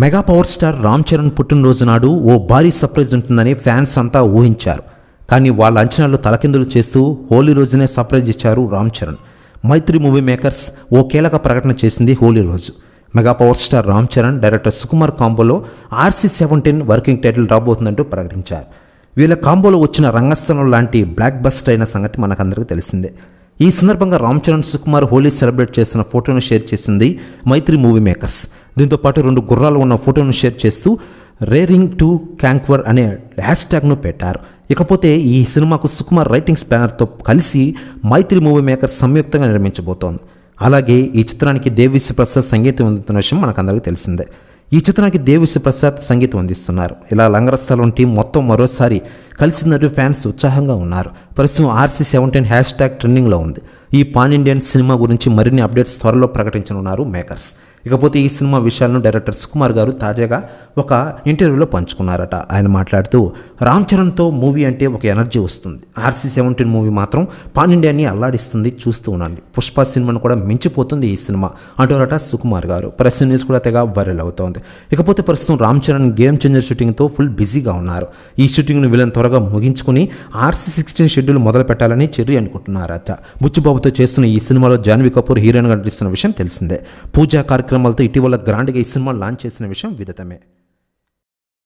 Mega power star Ram Charan పుట్టినరోజు నాడు ఓ భారీ సర్ప్రైజ్ ఉంటుందని ఫ్యాన్స్ అంతా ఊహించారు. కానీ వాళ్ళ అంచనాలు తలకిందులు చేస్తూ హోలీ రోజునే సర్ప్రైజ్ ఇచ్చారు రామ్ చరణ్. మైత్రి మూవీ మేకర్స్ ఓ కీలక ప్రకటన చేసింది హోలీ రోజు. Mega power star Ram Charan director Sukumar కాంబోలో RC seventeen working title రాబోతుందంటూ ప్రకటించారు. వీళ్ళ కాంబోలో వచ్చిన రంగస్థలం లాంటి బ్లాక్ బస్ట్ అయిన సంగతి మనకందరికీ తెలిసిందే. ఈ సందర్భంగా రామ్ చరణ్ సుకుమార్ హోలీ సెలబ్రేట్ చేసిన ఫోటోను షేర్ చేసింది మైత్రి మూవీ మేకర్స్. దీంతో పాటు రెండు గుర్రాలు ఉన్న ఫోటోను షేర్ చేస్తూ రేరింగ్ టు క్యాంక్వర్ అనే హ్యాష్ ట్యాగ్ను పెట్టారు. ఇకపోతే ఈ సినిమాకు సుకుమార్ రైటింగ్స్ బ్యానర్తో కలిసి మైత్రి మూవీ మేకర్స్ సంయుక్తంగా నిర్మించబోతోంది. అలాగే ఈ చిత్రానికి దేవిశ్రీ ప్రసాద్ సంగీతం అందుతున్న విషయం మనకందరికీ తెలిసిందే. ఈ చిత్రానికి దేవిశ్రీ ప్రసాద్ సంగీతం అందిస్తున్నారు. ఇలా లంగరస్థలం టీం మొత్తం మరోసారి కలిసినట్టు ఫ్యాన్స్ ఉత్సాహంగా ఉన్నారు. ప్రస్తుతం ఆర్సీ సెవెంటీన్ హ్యాష్ ట్యాగ్ ట్రెండింగ్లో ఉంది. ఈ పాన్ ఇండియన్ సినిమా గురించి మరిన్ని అప్డేట్స్ త్వరలో ప్రకటించనున్నారు మేకర్స్ ఇకపోతే ఈ సినిమా విషయాలను డైరెక్టర్ సుకుమార్ గారు తాజాగా ఒక ఇంటర్వ్యూలో పంచుకున్నారట. ఆయన మాట్లాడుతూ రామ్ చరణ్తో మూవీ అంటే ఒక ఎనర్జీ వస్తుంది. ఆర్సీ సెవెంటీన్ మూవీ మాత్రం పాన్ ఇండియాని అల్లాడిస్తుంది చూస్తూ ఉండండి. పుష్ప సినిమాను కూడా మించిపోతుంది ఈ సినిమా అంటారట సుకుమార్ గారు. ప్రెస్ న్యూస్ కూడా తెగ వైరల్ అవుతోంది. ఇకపోతే ప్రస్తుతం రామ్ చరణ్ గేమ్ చేంజర్ షూటింగ్తో ఫుల్ బిజీగా ఉన్నారు. ఈ షూటింగ్ను వీళ్ళని త్వరగా ముగించుకుని ఆర్సీ సిక్స్టీన్ షెడ్యూల్ మొదలు పెట్టాలని చెర్రీ అనుకుంటున్నారట. బుచ్చుబాబుతో చేస్తున్న ఈ సినిమాలో జాన్వీ కపూర్ హీరోయిన్గా నటిస్తున్న విషయం తెలిసిందే. పూజా కార్యక్రమాలతో ఇటీవల గ్రాండ్గా ఈ సినిమా లాంచ్ చేసిన విషయం విదితమే.